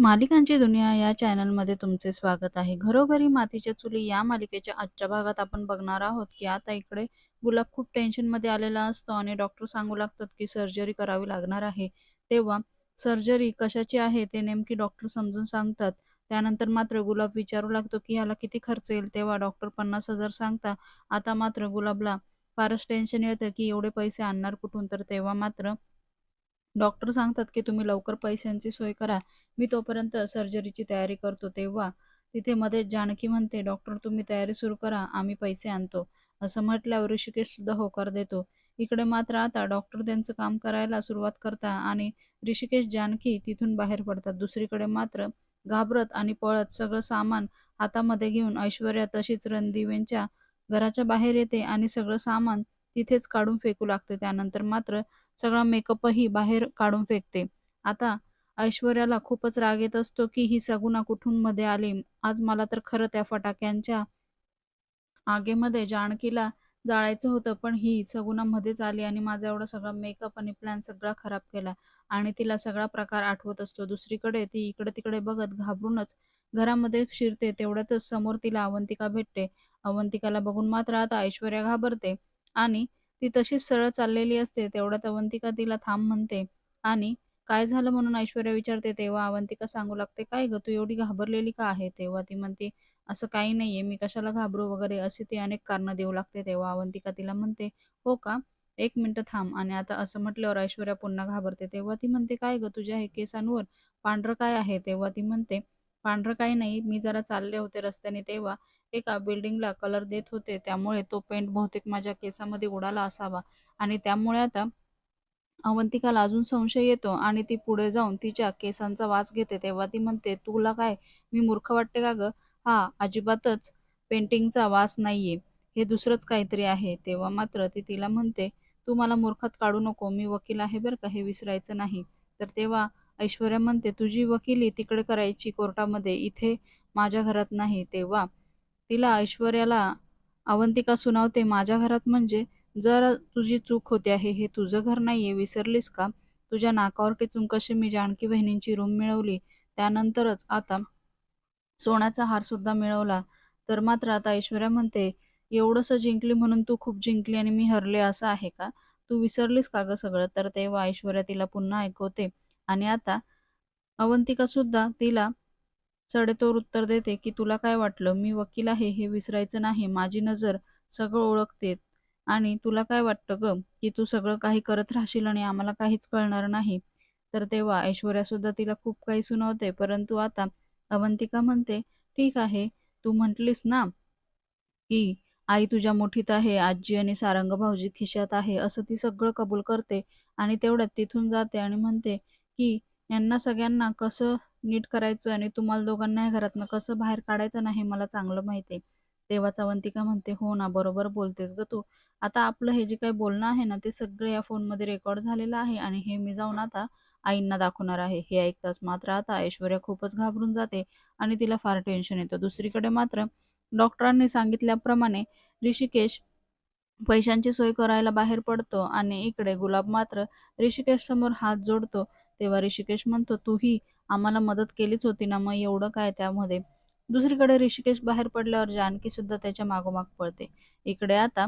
मालिकांची दुनिया या चॅनलमध्ये तुमचे स्वागत आहे. घरोघरी मातीच्या चुली या मालिकेच्या आजच्या भागात आपण बघणार आहोत की आता इकडे गुलाब खूप टेन्शनमध्ये आलेला असतो आणि डॉक्टर सांगू लागतात की सर्जरी करावी लागणार आहे. तेव्हा सर्जरी कशाची आहे ते नेमकी डॉक्टर समजून सांगतात. त्यानंतर मात्र गुलाब विचारू लागतो की ह्याला किती खर्च येईल तेव्हा डॉक्टर पन्नास हजार सांगता. आता मात्र गुलाबला फारच टेन्शन येतं की एवढे पैसे आणणार कुठून तर तेव्हा मात्र डॉक्टर सांगतात की तुम्ही लवकर पैशांची सोय करा. मी तोपर्यंत सर्जरीची तयारी करतो तेव्हा तिथे मध्ये जानकी म्हणते डॉक्टर तुम्ही तयारी सुरू करा आम्ही पैसे आणतो. असं म्हटल्यावर ऋषिकेश सुद्धा होकार देतो. इकडे मात्र आता डॉक्टर त्यांचं काम करायला सुरुवात करता आणि ऋषिकेश जानकी तिथून बाहेर पडतात. दुसरीकडे मात्र घाबरत आणि पळत सगळं सामान हातामध्ये घेऊन ऐश्वर्या तशीच रणदिवेंच्या घराच्या बाहेर येते आणि सगळं सामान तिथेच काढून फेकू लागते. त्यानंतर मात्र सगळा मेकअपही बाहेर काढून फेकते. आता ऐश्वर्याला खूपच राग येत असतो की ही सगुणा कुठून मध्ये आली? आज मला तर खरं त्या फटाक्यांच्या आगेमध्ये जानकीला जाळायचं होतं पण ही सगुना मध्येच आली आणि माझा एवढा सगळा मेकअप आणि प्लॅन सगळा खराब केला आणि तिला सगळा प्रकार आठवत असतो. दुसरीकडे ती इकडे तिकडे बघत घाबरूनच घरामध्ये शिरते तेवढ्यातच समोर तिला अवंतिका भेटते. अवंतिकाला बघून मात्र आता ऐश्वर्या घाबरते आणि ती तशीच सरळ चाललेली असते तेवढ्यात अवंतिका तिला थांब म्हणते. आणि काय झालं म्हणून ऐश्वर्या विचारते तेव्हा अवंतिका सांगू लागते काय ग तू एवढी घाबरलेली का आहे? तेव्हा ती म्हणते असं काही नाहीये मी कशाला घाबरू वगैरे असे ती अनेक कारणं देऊ लागते. तेव्हा अवंतिका तिला म्हणते हो का? एक मिनिट थांब. आणि आता असं म्हटल्यावर ऐश्वर्या पुन्हा घाबरते. तेव्हा ती म्हणते काय ग तुझ्या हे केसांवर पांढरं काय आहे? तेव्हा ती म्हणते पांढरं काही नाही. मी जरा चालले होते रस्त्याने तेव्हा. एका बिल्डिंगला कलर देत होते. त्यामुळे तो पेंट बहुतेक माझ्या केसामध्ये उडाला असावा. आणि त्यामुळे आता अवंतिकाला अजून संशय येतो आणि ती पुढे जाऊन तिच्या केसांचा वास घेते. तेव्हा ती म्हणते तुला काय? मी मूर्ख वाटते का ग? हा अजिबातच पेंटिंगचा वास नाहीये. हे दुसरंच काहीतरी आहे. तेव्हा मात्र ती तिला म्हणते तू मला मूर्खात काढू नको. मी वकील आहे बरं का? हे विसरायचं नाही. तर तेव्हा ऐश्वर्या म्हणते तुझी वकिली तिकडे करायची कोर्टामध्ये इथे माझ्या घरात नाही. तेव्हा तिला ऐश्वर्याला अवंतिका सुनावते माझ्या घरात म्हणजे? जर तुझी चूक होते आहे हे तुझं घर नाहीये विसरलीस का? तुझ्या नाकावर टिचून कशी मी जानकी बहिणींची रूम मिळवली? त्यानंतरच आता सोन्याचा हार सुद्धा मिळवला. तर मात्र आता ऐश्वर्या म्हणते एवढंसं जिंकली म्हणून तू खूप जिंकली आणि मी हरले असं आहे का? तू विसरलीस का ग सगळं? तर तेव्हा ऐश्वर्या तिला पुन्हा ऐकवते आणि आता अवंतिका सुद्धा तिला सडेतोड उत्तर देते की तुला काय वाटलं? मी वकील आहे हे विसरायचं नाही. माझी नजर सगळं ओळखते आणि तुला काय वाटतं ग की तू सगळं काही करत राहशील आणि आम्हाला काहीच कळणार नाही? तर तेव्हा ऐश्वर्या सुद्धा तिला खूप काही सुनावते. परंतु आता अवंतिका म्हणते ठीक आहे तू म्हटलीस ना की आई तुझ्या मुठीत आहे आजी आणि सारंग भाऊजी खिशात आहे असं ती सगळं कबूल करते आणि तेवढ्यात तिथून जाते आणि म्हणते की यांना सगळ्यांना कसं नीट करायचं आणि तुम्हाला दोघांना या घरातनं कसं बाहेर काढायचं नाही मला चांगलं माहिती आहे. तेव्हा अवंतिका म्हणते हो ना बरोबर बोलतेस ग तू. आता आपलं हे जे काही बोलणं आहे ना ते सगळे या फोनमध्ये रेकॉर्ड झालेलं आहे आणि हे मी जाऊन आता आईंना दाखवणार आहे. हे ऐकताच मात्र आता ऐश्वर्या खूपच घाबरून जाते आणि तिला फार टेन्शन येतं. दुसरीकडे मात्र डॉक्टरांनी सांगितल्याप्रमाणे ऋषिकेश पैशांची सोय करायला बाहेर पडतो आणि इकडे गुलाब मात्र ऋषिकेश समोर हात जोडतो. तेव्हा ऋषिकेश म्हणतो तूही आम्हाला मदत केलीच होती ना मग एवढं काय त्यामध्ये? दुसरीकडे ऋषिकेश बाहेर पडल्यावर जानकी सुद्धा त्याच्या मागोमाग पळते. इकडे आता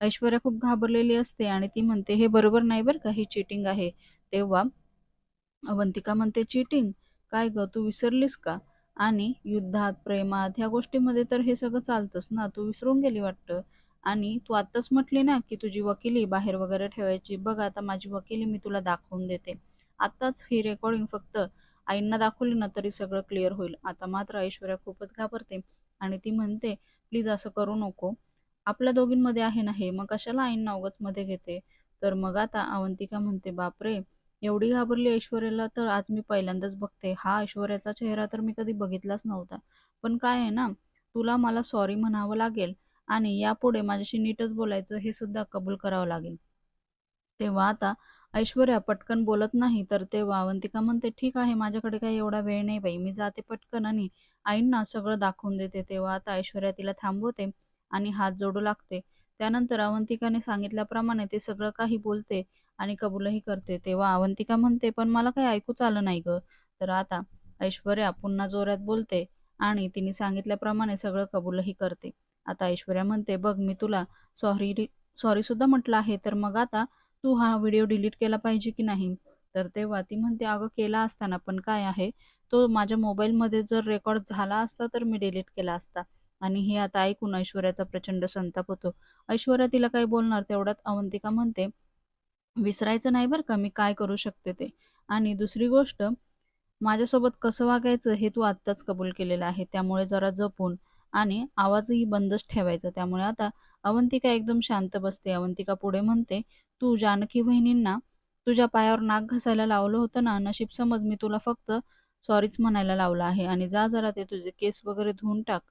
ऐश्वर्या खूप घाबरलेली असते आणि ती म्हणते हे बरोबर नाही बरं का ही चिटिंग आहे. तेव्हा अवंतिका म्हणते चिटिंग काय ग तू विसरलीस का? आणि युद्धात प्रेमात ह्या गोष्टीमध्ये तर हे सगळं चालतंच ना तू विसरून गेली वाटतं. आणि तू आत्ताच म्हटली ना की तुझी वकिली बाहेर वगैरे ठेवायची बघ आता माझी वकिली मी तुला दाखवून देते. आत्ताच ही रेकॉर्डिंग फक्त आईंना दाखवली ना तरी सगळं क्लिअर होईल. आता मात्र ऐश्वर्या खूपच घाबरते आणि ती म्हणते प्लीज असं करू नको. आपल्या दोघींमध्ये आहे ना हे मग कशाला आईंना उगाच मध्ये घेते? तर मग आता अवंतिका म्हणते बापरे एवढी घाबरली ऐश्वर्याला तर आज मी पहिल्यांदाच बघते. हा ऐश्वर्याचा चेहरा तर मी कधी बघितलाच नव्हता. पण काय आहे ना तुला मला सॉरी म्हणावं लागेल आणि यापुढे माझ्याशी नीटच बोलायचं हे सुद्धा कबूल करावं लागेल. तेव्हा आता ऐश्वर्या पटकन बोलत नाही तर तेव्हा वावंतिका म्हणते ठीक आहे माझ्याकडे काही एवढा वेळ नाही बाई मी जाते पटकन आणि आईंना सगळं दाखवून देते. तेव्हा आता ऐश्वर्या तिला थांबवते आणि हात जोडू लागते. त्यानंतर अवंतिकाने सांगितल्याप्रमाणे ते सगळं काही बोलते आणि कबूलही करते. तेव्हा अवंतिका म्हणते पण मला काही ऐकूच आलं नाही ग. तर आता ऐश्वर्या पुन्हा जोरात बोलते आणि तिने सांगितल्याप्रमाणे सगळं कबूलही करते. आता ऐश्वर्या म्हणते बघ मी तुला सॉरी सॉरी सुद्धा म्हटलं आहे तर मग आता तू हा व्हिडिओ डिलीट केला पाहिजे की नाही? तर तेव्हा ती म्हणते अगं केला असताना पण काय आहे? तो माझ्या मोबाईलमध्ये जर रेकॉर्ड झाला असता तर मी डिलीट केला असता. आणि हे आता ऐकून ऐश्वर्याचा प्रचंड संताप होतो. ऐश्वर्या तिला काही बोलणार तेवढ्यात अवंतिका म्हणते विसरायचं नाही बरं का मी काय करू शकते ते? आणि दुसरी गोष्ट माझ्यासोबत कसं वागायचं हे तू आत्ताच कबूल केलेलं आहे. त्यामुळे जरा जपून आणि आवाजही बंदच ठेवायचा. त्यामुळे आता अवंतिका एकदम शांत बसते. अवंतिका पुढे म्हणते तू जानकी वहिनींना तुझ्या पायावर नाक घासायला लावलं होतं ना नशीब समज मी तुला फक्त सॉरीच म्हणायला लावलं आहे. आणि जा जरा ते तुझे केस वगैरे धुवून टाक.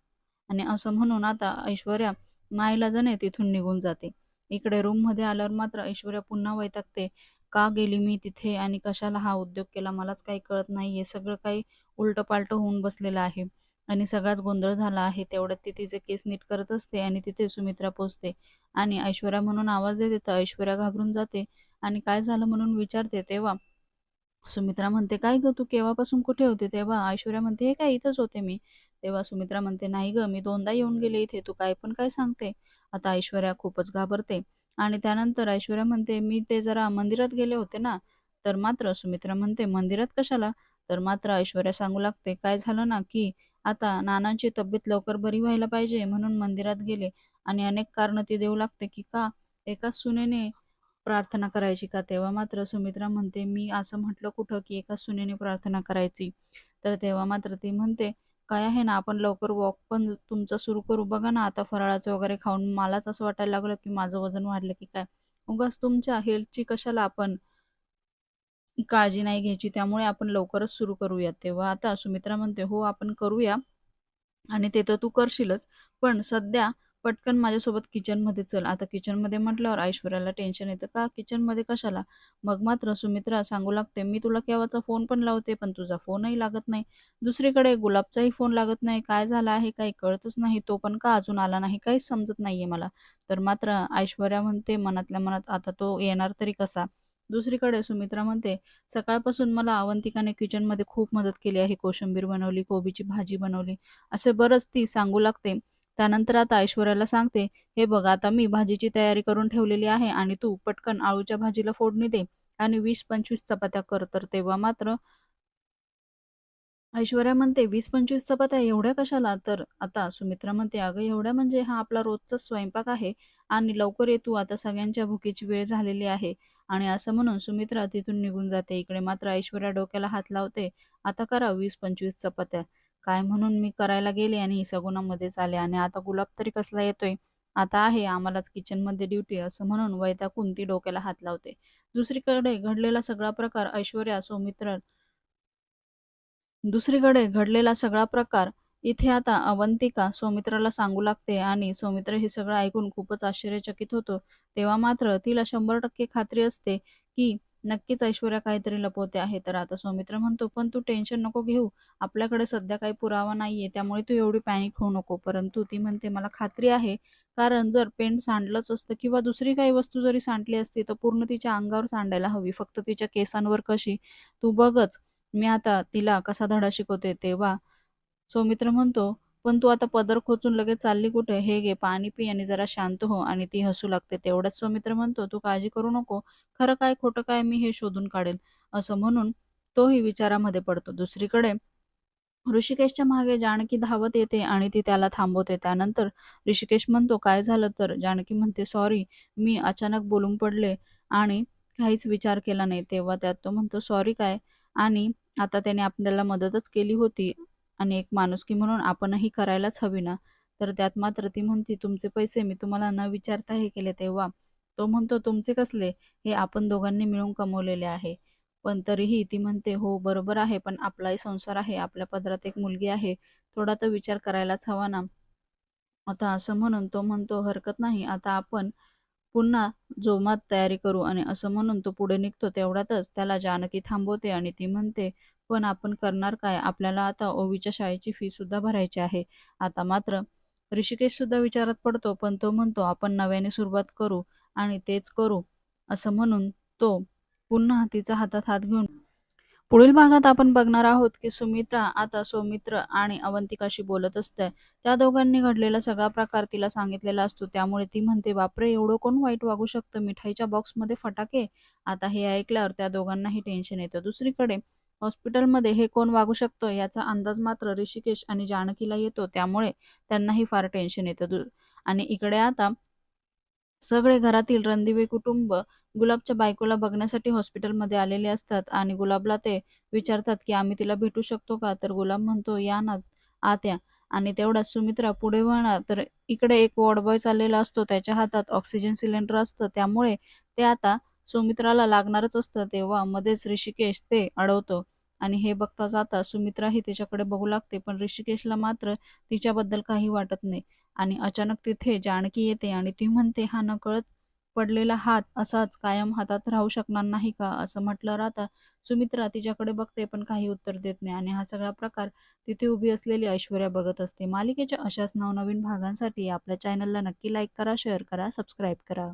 आणि असं म्हणून आता ऐश्वर्या नाईलाजाने तिथून निघून जाते. इकडे रूममध्ये आल्यावर मात्र ऐश्वर्या पुन्हा वैतागते. का गेली मी तिथे आणि कशाला हा उद्योग केला? मलाच काही कळत नाहीये. सगळं काही उलटपालट होऊन बसलेलं आहे. आणि सगळाच गोंधळ झाला आहे तेवढ्यात ती तिचे केस नीट करत असते आणि तिथे सुमित्रा पोचते आणि ऐश्वर्या म्हणून आवाज देते तर ऐश्वर्या घाबरून जाते आणि काय झालं म्हणून विचारते तेव्हा सुमित्रा म्हणते काय ग तू केव्हापासून कुठे होते? तेव्हा ऐश्वर्या म्हणते हे काय इथंच होते मी. तेव्हा सुमित्रा म्हणते नाही ग मी दोनदा येऊन गेले इथे तू काय पण काय सांगते. आता ऐश्वर्या खूपच घाबरते आणि त्यानंतर ऐश्वर्या म्हणते मी ते जरा मंदिरात गेले होते ना तर मात्र सुमित्रा म्हणते मंदिरात कशाला? तर मात्र ऐश्वर्या सांगू लागते काय झालं ना की आता नानांची तब्येत लवकर बरी व्हायला पाहिजे म्हणून मंदिरात गेले आणि अनेक कारण ती देऊ लागते की का एकाच सुनेने प्रार्थना करायची का तेव्हा मात्र सुमित्रा म्हणते मी असं म्हटलं कुठं की एकाच सुनेने प्रार्थना करायची? तर तेव्हा मात्र ती म्हणते काय आहे ना आपण लवकर वॉक पण तुमचं सुरू करू. बघा ना आता फराळाचं वगैरे खाऊन मलाच असं वाटायला लागलं की माझं वजन वाढलं की काय? उगाच तुमच्या हेल्थची कशाला आपण काळजी नाही घ्यायची त्यामुळे आपण लवकरच सुरू करूया तेव्हा आता सुमित्रा म्हणते हो आपण करूया आणि ते तर तू करशीलच पण सध्या पटकन माझ्यासोबत किचनमध्ये चल. आता किचनमध्ये म्हटल्यावर ऐश्वर्याला टेन्शन येतं का? किचनमध्ये कशाला? मग मात्र सुमित्रा सांगू लागते मी तुला केव्हाचा फोन पण लावते पण तुझा फोनही लागत नाही. दुसरीकडे गुलाबचाही फोन लागत नाही. काय झाला आहे काही कळतच नाही. तो पण का अजून आला नाही? काहीच समजत नाहीये मला. तर मात्र ऐश्वर्या म्हणते मनातल्या मनात आता तो येणार तरी कसा? दुसरीकडे सुमित्रा म्हणते सकाळपासून मला अवंतिकाने किचनमध्ये खूप मदत केली आहे. कोशिंबीर बनवली कोबीची भाजी बनवली. असे बरंच ती सांगू लागते. त्यानंतर आता ऐश्वर्याला सांगते हे बघ आता मी भाजीची तयारी करून ठेवलेली आहे आणि तू पटकन आळूच्या भाजीला फोडणी दे आणि वीस पंचवीस चपात्या कर. तर तेव्हा मात्र ऐश्वर्या म्हणते वीस पंचवीस चपात्या एवढ्या कशाला? तर आता सुमित्रा म्हणते अगं एवढ्या म्हणजे हा आपला रोजचा स्वयंपाक आहे आणि लवकर ये तू. आता सगळ्यांच्या भुकेची वेळ झालेली आहे. आणि असं म्हणून सुमित्रा तिथून निघून जाते. इकडे मात्र ऐश्वर्या डोक्याला हात लावते. आता करा वीस पंचवीस चपात्या. काय म्हणून मी करायला गेले आणि सगुणामध्येच आले आणि आता गुलाब तरी कसला येतोय? आता आहे आम्हालाच किचनमध्ये ड्युटी असं म्हणून वैतागून ती डोक्याला हात लावते. दुसरीकडे घडलेला सगळा प्रकार ऐश्वर्या सुमित्र दुसरीकडे घडलेला सगळा प्रकार इथे आता अवंतिका सौमित्राला सांगू लागते आणि सौमित्र हे सगळं ऐकून खूपच आश्चर्यचकित होतो. तेव्हा मात्र तिला शंभर टक्के खात्री असते की नक्कीच ऐश्वर्या काहीतरी लपवते आहे. तर आता सौमित्र म्हणतो पण तू टेन्शन नको घेऊ. आपल्याकडे सध्या काही पुरावा नाहीये. त्यामुळे तू एवढी पॅनिक होऊ नको. परंतु ती म्हणते मला खात्री आहे. कारण जर पेंट सांडलंच असतं किंवा दुसरी काही वस्तू जरी सांडली असती तर पूर्ण तिच्या अंगावर सांडायला हवी. फक्त तिच्या केसांवर कशी? तू बघच. मी आता तिला कसा धडा शिकवते तेव्हा सौमित्र म्हणतो पण तू आता पदर खोचून लगेच चालली कुठे? हे घे पाणी पी आणि जरा शांत हो आणि ती हसू लागते. तेवढंच सौमित्र म्हणतो तू काळजी करू नको. खरं काय खोटं काय मी हे शोधून काढेल. असं म्हणून तोही विचारामध्ये पडतो. दुसरीकडे ऋषिकेशच्या मागे जानकी धावत येते आणि ती त्याला थांबवते. त्यानंतर ऋषिकेश म्हणतो काय झालं तर? जानकी म्हणते सॉरी मी अचानक बोलून पडले आणि काहीच विचार केला नाही. तेव्हा त्यात तो म्हणतो सॉरी काय? आणि आता त्याने आपल्याला मदतच केली होती. आणि एक माणुसकी म्हणून आपणही करायलाच हवी ना. तर त्यात मात्र ती म्हणती तुमचे पैसे मी तुम्हाला न विचारता हे केले तेव्हा. तो म्हणतो तुमचे कसले? हे आपण दोघांनी मिळून कमवलेले आहे. पण तरीही ती म्हणते हो बरोबर आहे पण आपलाही संसार आहे आपल्या पदरात एक मुलगी आहे. थोडा तर विचार करायलाच हवा ना. आता असं म्हणून तो म्हणतो हरकत नाही आता आपण पुन्हा जोमात तयारी करू. आणि असं म्हणून तो पुढे निघतो तेवढ्यातच त्याला जानकी थांबवते आणि ती म्हणते पण आपण करणार काय? आपल्याला आता ओवीच्या शाळेची फी सुद्धा भरायची आहे. आता मात्र ऋषिकेश सुद्धा विचारात पडतो पण तो म्हणतो आपण नव्याने सुरुवात करू आणि तेच करू असं म्हणून तो पुन्हा तिचा हातात हात घेऊन पुढील भागात आपण बघणार आहोत की सुमित्रा आता सौमित्र आणि अवंतिकाशी बोलत असते त्या दोघांनी घडलेला सगळा प्रकार तिला सांगितलेला असतो. त्यामुळे ती म्हणते बापरे एवढं कोण वाईट वागू शकतं? मिठाईच्या बॉक्समध्ये फटाके? आता हे ऐकल्यावर त्या दोघांनाही टेन्शन येतं. दुसरीकडे हॉस्पिटलमध्ये हे कोण वागू शकतो याचा अंदाज मात्र ऋषिकेश आणि जानकीला येतो. त्यामुळे त्यांनाही फार टेन्शन येतं आणि इकडे आता सगळे घरातील रणदिवे कुटुंब गुलाबच्या बायकोला बघण्यासाठी हॉस्पिटलमध्ये आलेले असतात आणि गुलाबला ते विचारतात की आम्ही तिला भेटू शकतो का? तर गुलाब म्हणतो या ना आत्या. आणि तेवढ्यात सुमित्रा पुढे वळणार. तर इकडे एक वॉर्डबॉय चाललेला असतो. त्याच्या हातात ऑक्सिजन सिलेंडर असतं. त्यामुळे ते आता सुमित्राला लागणारच असतं तेव्हा मध्येच ऋषिकेश ते अडवतो. आणि हे बघता जाता सुमित्राही तिच्याकडे बघू लागते पण ऋषिकेशला मात्र तिच्याबद्दल काही वाटत नाही. आणि अचानक तिथे जानकी येते आणि ती म्हणते हा नकळत पडलेला हात असाच कायम हातात राहू शकणार नाही का? असं म्हटलं राहता सुमित्रा तिच्याकडे बघते पण काही उत्तर देत नाही. आणि हा सगळा प्रकार तिथे उभी असलेली ऐश्वर्या बघत असते. मालिकेच्या अशाच नवनवीन भागांसाठी आपल्या चॅनलला नक्की लाईक करा शेअर करा सबस्क्राईब करा.